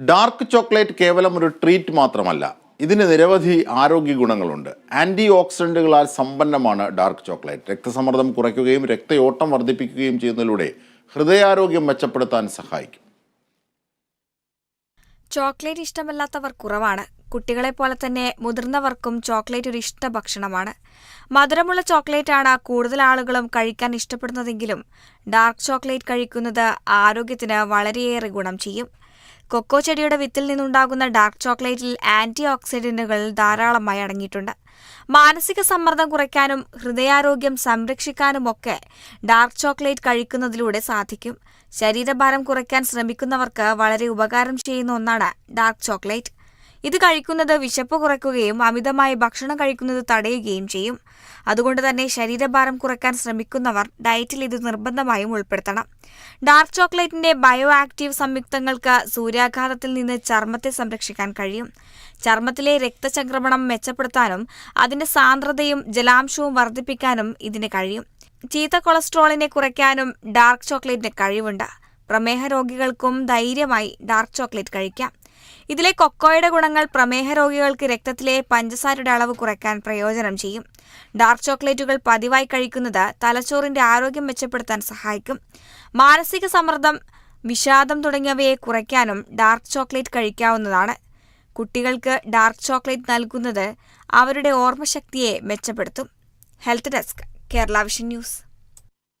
Dark chocolate കേവലം ഒരു treat മാത്രമല്ല ഇതിന് നിരവധി ആരോഗ്യ ഗുണങ്ങളുണ്ട്. ആന്റി ഓക്സിഡന്റുകളാൽ സമ്പന്നമാണ് ഡാർക്ക് ചോക്ലേറ്റ്. രക്തസമ്മർദ്ദം കുറയ്ക്കുകയും രക്തയോട്ടം വർദ്ധിപ്പിക്കുകയും ചെയ്യുന്നതിലൂടെ ഹൃദയാരോഗ്യം മെച്ചപ്പെടുത്താൻ സഹായിക്കും. ചോക്ലേറ്റ് ഇഷ്ടമല്ലാത്തവർ കുറവാണ്. കുട്ടികളെ പോലെ തന്നെ മുതിർന്നവർക്കും ചോക്ലേറ്റ് ഒരു ഇഷ്ട ഭക്ഷണമാണ്. മധുരമുള്ള ചോക്ലേറ്റ് ചോക്ലേറ്റാണ് കൂടുതൽ ആളുകളും കഴിക്കാൻ ഇഷ്ടപ്പെടുന്നതെങ്കിലും ഡാർക്ക് ചോക്ലേറ്റ് കഴിക്കുന്നത് ആരോഗ്യത്തിന് വളരെയേറെ ഗുണം ചെയ്യും. കൊക്കോ ചെടിയുടെ വിത്തിൽ നിന്നുണ്ടാകുന്ന ഡാർക്ക് ചോക്ലേറ്റിൽ ആന്റി ഓക്സിഡന്റുകൾ ധാരാളമായി അടങ്ങിയിട്ടുണ്ട്. മാനസിക സമ്മർദ്ദം കുറയ്ക്കാനും ഹൃദയാരോഗ്യം സംരക്ഷിക്കാനുമൊക്കെ ഡാർക്ക് ചോക്ലേറ്റ് കഴിക്കുന്നതിലൂടെ സാധിക്കും. ശരീരഭാരം കുറയ്ക്കാൻ ശ്രമിക്കുന്നവർക്ക് വളരെ ഉപകാരം ചെയ്യുന്ന ഒന്നാണ് ഡാർക്ക് ചോക്ലേറ്റ്. ഇത് കഴിക്കുന്നത് വിശപ്പ് കുറയ്ക്കുകയും അമിതമായ ഭക്ഷണം കഴിക്കുന്നത് തടയുകയും ചെയ്യും. അതുകൊണ്ട് തന്നെ ശരീരഭാരം കുറയ്ക്കാൻ ശ്രമിക്കുന്നവർ ഡയറ്റിൽ ഇത് നിർബന്ധമായും ഉൾപ്പെടുത്തണം. ഡാർക്ക് ചോക്ലേറ്റിന്റെ ബയോ ആക്റ്റീവ് സംയുക്തങ്ങൾക്ക് സൂര്യാഘാതത്തിൽ നിന്ന് ചർമ്മത്തെ സംരക്ഷിക്കാൻ കഴിയും. ചർമ്മത്തിലെ രക്തചംക്രമണം മെച്ചപ്പെടുത്താനും അതിന്റെ സാന്ദ്രതയും ജലാംശവും വർദ്ധിപ്പിക്കാനും ഇതിന് കഴിയും. ചീത്ത കൊളസ്ട്രോളിനെ കുറയ്ക്കാനും ഡാർക്ക് ചോക്ലേറ്റിന് കഴിവുണ്ട്. പ്രമേഹ രോഗികൾക്കും ധൈര്യമായി ഡാർക്ക് ചോക്ലേറ്റ് കഴിക്കാം. ഇതിലെ കൊക്കോയുടെ ഗുണങ്ങൾ പ്രമേഹ രോഗികൾക്ക് രക്തത്തിലെ പഞ്ചസാരയുടെ അളവ് കുറയ്ക്കാൻ പ്രയോജനം ചെയ്യും. ഡാർക്ക് ചോക്ലേറ്റുകൾ പതിവായി കഴിക്കുന്നത് തലച്ചോറിന്റെ ആരോഗ്യം മെച്ചപ്പെടുത്താൻ സഹായിക്കും. മാനസിക സമ്മർദ്ദം വിഷാദം തുടങ്ങിയവയെ കുറയ്ക്കാനും ഡാർക്ക് ചോക്ലേറ്റ് കഴിക്കാവുന്നതാണ്. കുട്ടികൾക്ക് ഡാർക്ക് ചോക്ലേറ്റ് നൽകുന്നത് അവരുടെ ഓർമ്മശക്തിയെ മെച്ചപ്പെടുത്തും. Health desk Kerala vision news.